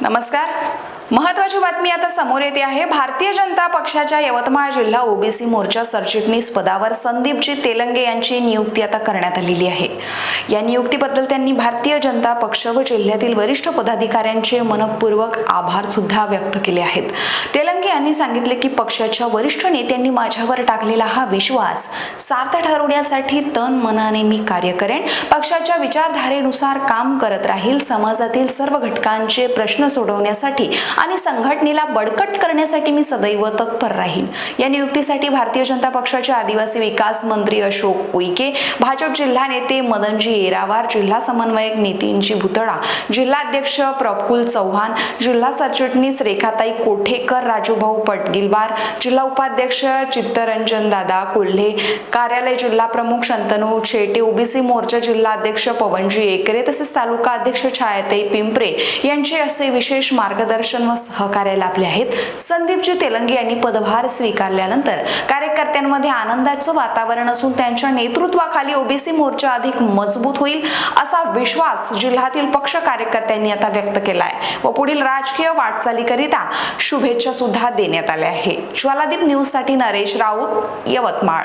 नमस्कार. महत्वाची बातमी आता समोर येते आहे. भारतीय जनता पक्षाच्या यवतमाळ जिल्हा ओबीसी मोर्चा सरचिटणीस पदावर संदीपजी तेलंगे यांची नियुक्ती आता करण्यात आलेली आहे. या नियुक्तीबद्दल त्यांनी भारतीय जनता पक्ष व जिल्ह्यातील वरिष्ठ पदाधिकाऱ्यांचे मनपूर्वक आभार सुद्धा व्यक्त केले आहेत. तेलंगे यांनी सांगितले की पक्षाच्या वरिष्ठ नेत्यांनी माझ्यावर टाकलेला हा विश्वास सार्थ ठरवण्यासाठी तन मनाने मी कार्य करेन. पक्षाच्या विचारधारेनुसार काम करत राहील. समाजातील सर्व घटकांचे प्रश्न सोडवण्यासाठी आणि संघटनेला बळकट करण्यासाठी मी सदैव तत्पर राहील या नियुक्तीसाठी भारतीय जनता पक्षाचे आदिवासी विकास मंत्री अशोक उईके भाजप जिल्हा नेते मदनजी येरावार जिल्हा समन्वयक नितीनजी भुतळा जिल्हाध्यक्ष प्रफुल चव्हाण जिल्हा सरचिटणीस रेखाताई कोठेकर राजूभाऊ पटगिलवार जिल्हा उपाध्यक्ष चित्तरंजन दादा कोल्हे कार्यालय जिल्हा प्रमुख शंतनू शेटे ओबीसी मोर्चा जिल्हा अध्यक्ष पवनजी एकरे तसेच तालुका अध्यक्ष छायाताई पिंपरे यांचे असे विशेष मार्गदर्शन व सहकार्य लाभले आहेत. संदीपजी तेलंगी यांनी पदभार स्वीकारल्यानंतर कार्यकर्त्यांमध्ये आनंदाचं वातावरण असून त्यांच्या नेतृत्वाखाली ओबीसी मोर्चा अधिक मजबूत होईल असा विश्वास जिल्ह्यातील पक्ष कार्यकर्त्यांनी आता व्यक्त केला आहे व पुढील राजकीय वाटचालीकरिता शुभेच्छा सुद्धा देण्यात आले आहे. ज्वालादीप न्यूजसाठी नरेश राऊत यवतमाळ.